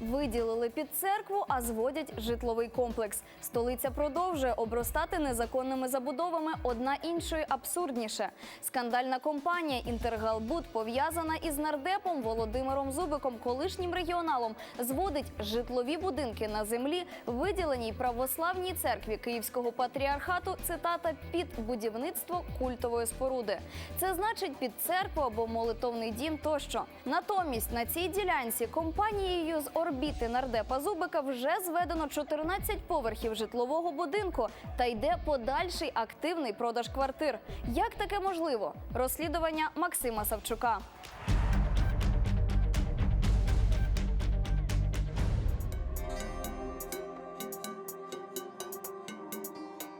Виділили під церкву, а зводять житловий комплекс. Столиця продовжує обростати незаконними забудовами одна іншої абсурдніше. Скандальна компанія Інтергалбуд пов'язана із нардепом Володимиром Зубиком, колишнім регіоналом, зводить житлові будинки на землі, виділеній православній церкві Київського патріархату. Цитата під будівництво культової споруди. Це значить під церкву або молитовний дім тощо. Натомість на цій ділянці компанією з орбіти нардепа Зубика вже зведено 14 поверхів житлового будинку та йде подальший активний продаж квартир. Як таке можливо? Розслідування Максима Савчука.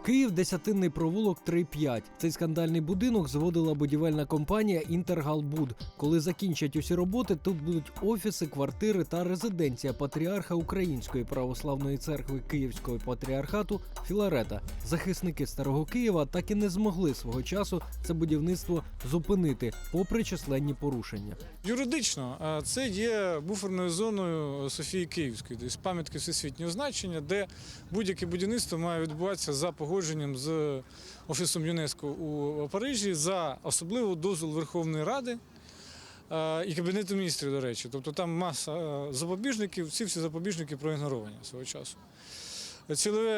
Київ десятинний провулок 3-5. Цей скандальний будинок зводила будівельна компанія Інтергалбуд. Коли закінчать усі роботи, тут будуть офіси, квартири та резиденція патріарха Української православної церкви Київського патріархату Філарета. Захисники старого Києва так і не змогли свого часу це будівництво зупинити, попри численні порушення. Юридично це є буферною зоною Софії Київської, тобто пам'ятки всесвітнього значення, де будь-яке будівництво має відбуватися за погодженням з Офісом ЮНЕСКО у Парижі за особливу дозвіл Верховної Ради. а, І Кабінету міністрів, до речі. Тобто там маса а, запобіжників, ці всі запобіжники проігноровані свого часу. Цільове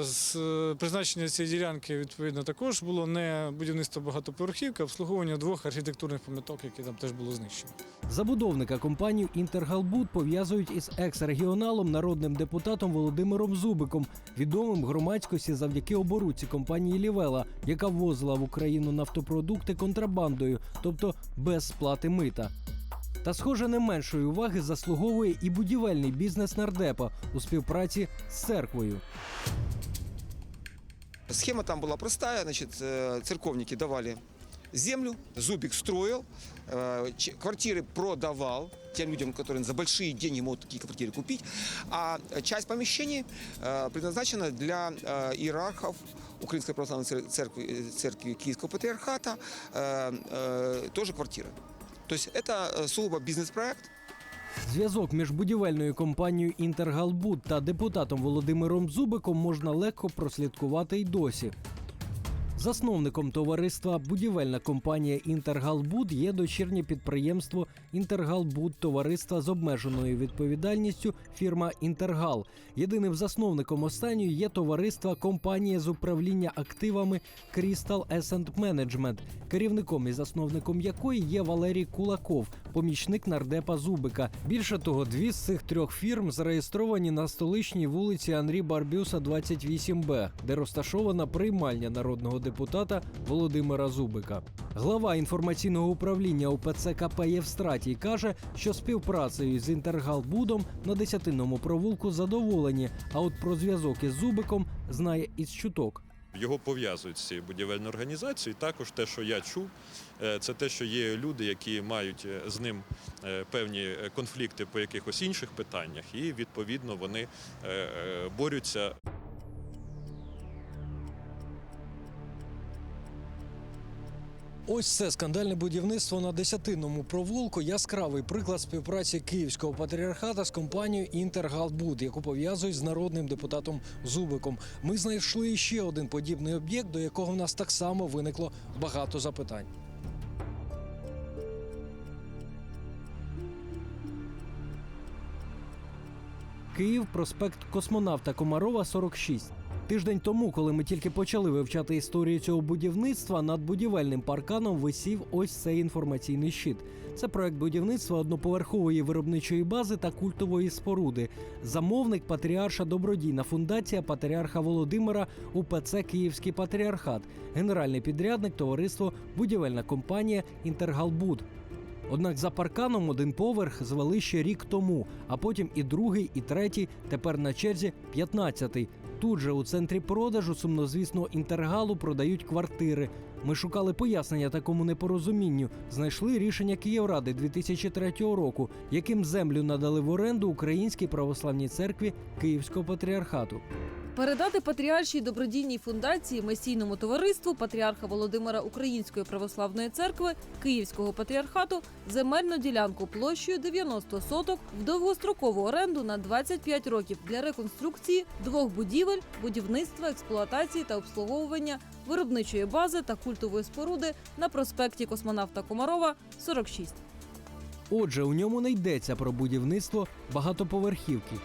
е, з- призначення цієї ділянки відповідно також було не будівництво багатоповерхівки, а обслуговування двох архітектурних пам'яток, які там теж було знищено. Забудовника компанію Інтергалбуд пов'язують із екс-регіоналом, народним депутатом Володимиром Зубиком, відомим громадськості завдяки оборудці компанії Лівела, яка ввозила в Україну нафтопродукти контрабандою, тобто без сплати мита. Та, схоже, не меншої уваги заслуговує і будівельний бізнес нардепа у співпраці з церквою. Схема там была простая, значит, э, церковники давали землю, Зубик строил, э, ч- квартиры продавал тем людям, которые за большие деньги могут такие квартиры купить, а часть помещений э, предназначена для э, иерархов Украинской православной цер- церкви, э, церкви Киевского патриархата, э, э, тоже квартиры. То есть это э, сугубо бізнес-проект. Зв'язок між будівельною компанією Інтергалбуд та депутатом Володимиром Зубиком можна легко прослідкувати й досі. Засновником товариства будівельна компанія Інтергалбуд є дочірнє підприємство Інтергалбуд товариства з обмеженою відповідальністю фірма Інтергал. Єдиним засновником останньої є товариство компанія з управління активами Crystal Asset Management, керівником і засновником якої є Валерій Кулаков, помічник нардепа Зубика. Більше того, дві з цих трьох фірм зареєстровані на столичній вулиці Анрі Барбюса, 28Б, де розташована приймальня народного депутата Володимира Зубика. Глава інформаційного управління УПЦ КП Євстратій каже, що співпрацею з Інтергалбудом на десятинному провулку задоволені. А от про зв'язок із Зубиком знає із чуток. Його пов'язують з цією будівельною організацією. Також те, що я чув, е, це те, що є люди, які мають е, з ним е, певні конфлікти по якихось інших питаннях, і відповідно вони борються Ось це скандальне будівництво на десятинному провулку. Яскравий приклад співпраці Київського патріархата з компанією Інтергалбуд, яку пов'язують з народним депутатом Зубиком. Ми знайшли ще один подібний об'єкт, до якого в нас так само виникло багато запитань. Київ, проспект Космонавта Комарова, 46. Тиждень тому, коли ми тільки почали вивчати історію цього будівництва, над будівельним парканом висів ось цей інформаційний щит. Це проект будівництва одноповерхової виробничої бази та культової споруди. Замовник патріарша добродійна фундація патріарха Володимира УПЦ Київський патріархат, генеральний підрядник товариство будівельна компанія Інтергалбуд. Однак за парканом один поверх звели ще рік тому, а потім і другий, і третій, тепер на черзі п'ятнадцятий. Тут же у центрі продажу сумнозвісного інтергалу продають квартири. Ми шукали пояснення такому непорозумінню. Знайшли рішення Київради 2003 року, яким землю надали в оренду Українській православній церкві Київського патріархату. Передати патріаршій добродійній фундації Месійному товариству патріарха Володимира Української православної церкви Київського патріархату земельну ділянку площею 90 соток в довгострокову оренду на 25 років для реконструкції двох будівель, будівництва, експлуатації та обслуговування виробничої бази та культової споруди на проспекті Космонавта Комарова 46. Отже, у ньому не йдеться про будівництво багатоповерхівки.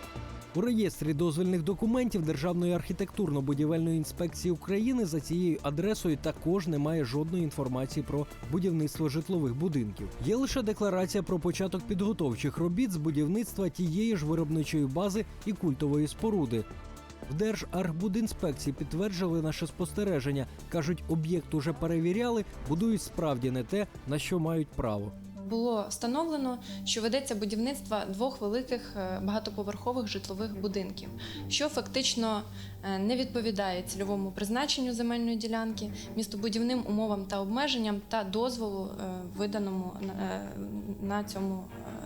У реєстрі дозвільних документів Державної архітектурно-будівельної інспекції України за цією адресою також немає жодної інформації про будівництво житлових будинків. Є лише декларація про початок підготовчих робіт з будівництва тієї ж виробничої бази і культової споруди. В Держархбудінспекції підтверджували наше спостереження. кажуть, об'єкт уже перевіряли, будують справді не те, на що мають право. Було встановлено, що ведеться будівництво двох великих е, багатоповерхових житлових будинків, що фактично е, не відповідає цільовому призначенню земельної ділянки, містобудівним умовам та обмеженням та дозволу, е, виданому на цьому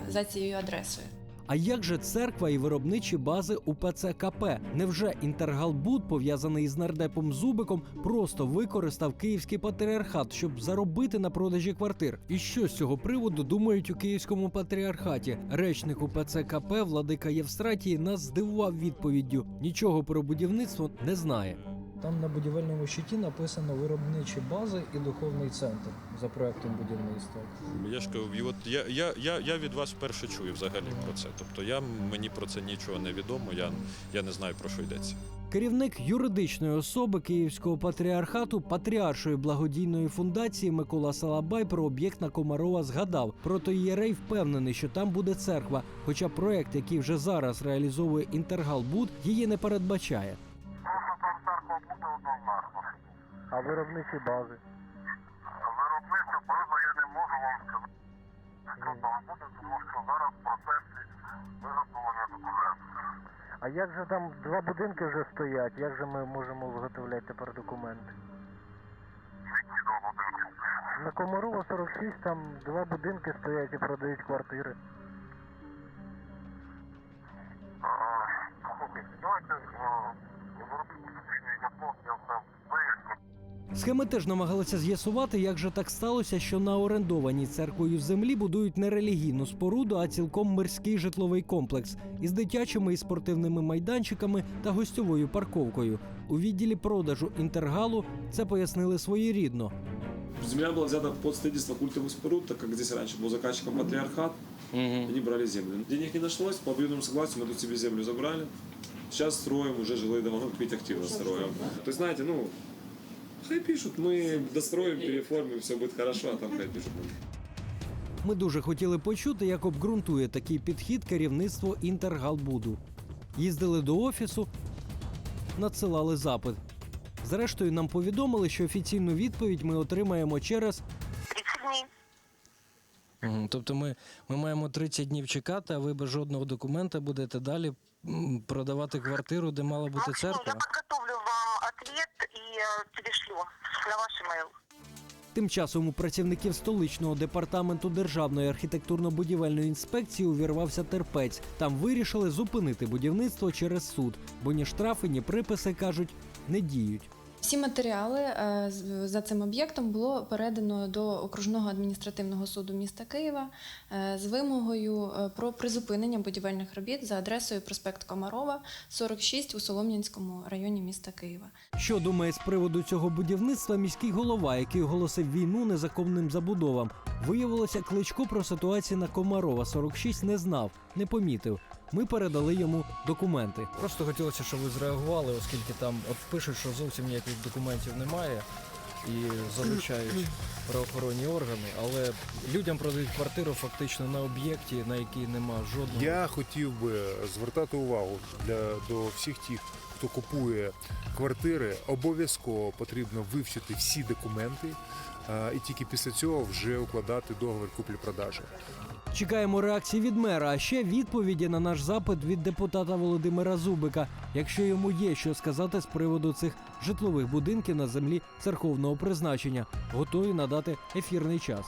за цією адресою. А як же церква і виробничі бази УПЦ КП? Невже Інтергалбуд, пов'язаний із нардепом Зубиком, просто використав київський патріархат, щоб заробити на продажі квартир? І що з цього приводу думають у київському патріархаті? Речник УПЦ КП Владика Євстратій нас здивував відповіддю: нічого про будівництво не знає. Там на будівельному щиті написано виробничі бази і духовний центр за проектом будівництва. Я ж кажу, і от я, я, я, я від вас вперше чую взагалі про це. Тобто я мені про це нічого не відомо, я, я не знаю про що йдеться. Керівник юридичної особи Київського патріархату Патріаршої благодійної фундації Микола Салабай про об'єкт на Комарова згадав. Проте єрей впевнений, що там буде церква. Хоча проект, який вже зараз реалізовує Інтергалбуд, її не передбачає. А виробничі бази? Виробництво приблизно я не можу вам сказати, що там буде, тому що зараз в процесі виготовлення документів. А як же там два будинки вже стоять? Як же ми можемо виготовляти тепер документи? Які два будинки? На Комарова 46 там два будинки стоять і продають квартири. Схеми теж намагалися з'ясувати, як же так сталося, що на орендованій церквою землі будують не релігійну споруду, а цілком мирський житловий комплекс із дитячими і спортивними майданчиками та гостьовою парковкою. У відділі продажу інтергалу це пояснили своєрідно. Земля была взята под строительство культовых споруд, так как здесь раньше был заказчиком патриархат, они брали землю. Денег не нашлось, по обоюдному согласию мы тут себе землю забрали. Сейчас строим уже жилые дома, ну, теперь активно строим. То есть, знаете, ну, хай пишут, мы достроим, переформим, все будет хорошо, а там хай пишут. Ми дуже хотіли почути, як обґрунтує такий підхід керівництво Інтергалбуду. Їздили до офісу, надсилали запит. Зрештою, нам повідомили, що офіційну відповідь ми отримаємо через 30 днів. Тобто ми, ми маємо 30 днів чекати, а ви без жодного документа будете далі м, продавати квартиру, де мала бути Максим, я церква? подготовлю и э, перешлю на ваш емейл. Тим часом у працівників столичного департаменту Державної архітектурно-будівельної інспекції увірвався терпець. Там вирішили зупинити будівництво через суд, бо ні штрафи, ні приписи кажуть не діють. Всі матеріали е, за цим об'єктом було передано до окружного адміністративного суду міста Києва е, з вимогою е, про призупинення будівельних робіт за адресою проспект Комарова, 46 у Солом'янському районі міста Києва. Що думає з приводу цього будівництва міський голова, який оголосив війну незаконним забудовам? Виявилося, кличко про ситуацію на Комарова 46 не знав, не помітив. Ми передали йому документи. Просто хотілося, щоб ви зреагували, оскільки там от пишуть, що зовсім ніяких документів немає і залучають правоохоронні органи, але людям продають квартиру фактично на об'єкті, на якій нема жодного. Я хотів би звертати увагу для до всіх тих, хто купує квартири. Обов'язково потрібно вивчити всі документи, і тільки після цього вже укладати договір куплі-продажі. Чекаємо реакції від мера, а ще відповіді на наш запит від депутата Володимира Зубика, якщо йому є що сказати з приводу цих житлових будинків на землі церковного призначення, готові надати ефірний час.